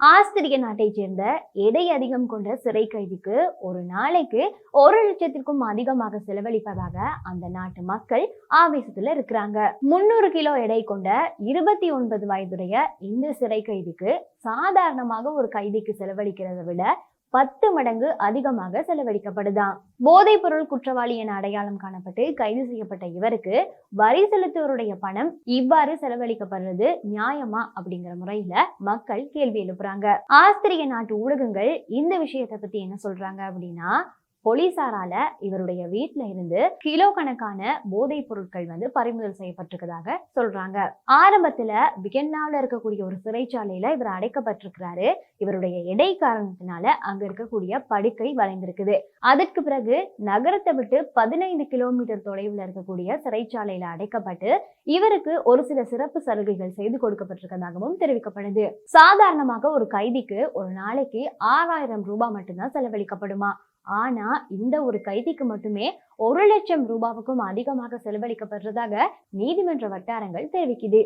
ஆஸ்திரிய நாட்டைச் சேர்ந்த எடை அதிகம் கொண்ட சிறை கைதிக்கு ஒரு நாளைக்கு ஒரு லட்சத்திற்கும் அதிகமாக செலவழிப்பதாக அந்த நாட்டு மக்கள் ஆவேசத்துல இருக்கிறாங்க. முன்னூறு கிலோ எடை கொண்ட இருபத்தி ஒன்பது வயதுடைய இந்த சிறை கைதிக்கு சாதாரணமாக ஒரு கைதிக்கு செலவழிக்கிறதை விட பத்து மடங்கு அதிகமாக செலவழிக்கப்படுதாம். போதைப் பொருள் குற்றவாளி என அடையாளம் காணப்பட்டு கைது செய்யப்பட்ட இவருக்கு வரி செலுத்துவோருடைய பணம் இவ்வாறு செலவழிக்கப்படுறது நியாயமா அப்படிங்கிற முறையில மக்கள் கேள்வி எழுப்புறாங்க. ஆஸ்திரிய நாட்டு ஊடகங்கள் இந்த விஷயத்தை பத்தி என்ன சொல்றாங்க அப்படின்னா போலீசாரால இவருடைய வீட்ல இருந்து கிலோ கணக்கான போதைப் பொருட்கள் வந்து பறிமுதல் செய்யப்பட்டிருக்கதாக சொல்றாங்க. ஆரம்பத்துல வியன்னாவில் இருக்கக்கூடிய ஒரு சிறைச்சாலையில இவர் அடைக்கப்பட்டிருக்கிறாரு. இவருடைய எடை காரணத்தினால அங்க இருக்கக்கூடிய படுக்கை வளைந்திருக்குது. அதற்கு பிறகு நகரத்தை விட்டு பதினைந்து கிலோமீட்டர் தொலைவில் இருக்கக்கூடிய சிறைச்சாலையில அடைக்கப்பட்டு இவருக்கு ஒரு சில சிறப்பு சலுகைகள் செய்து கொடுக்கப்பட்டிருக்கதாகவும் தெரிவிக்கப்படுது. சாதாரணமாக ஒரு கைதிக்கு ஒரு நாளைக்கு ஆறாயிரம் ரூபாய் மட்டும்தான் செலவழிக்கப்படுமா? ஆனா இந்த ஒரு கைதிக்கு மட்டுமே ஒரு லட்சம் ரூபாவுக்கும் அதிகமாக செலவழிக்கப்படுறதாக நீதிமன்ற வட்டாரங்கள் தெரிவிக்குது.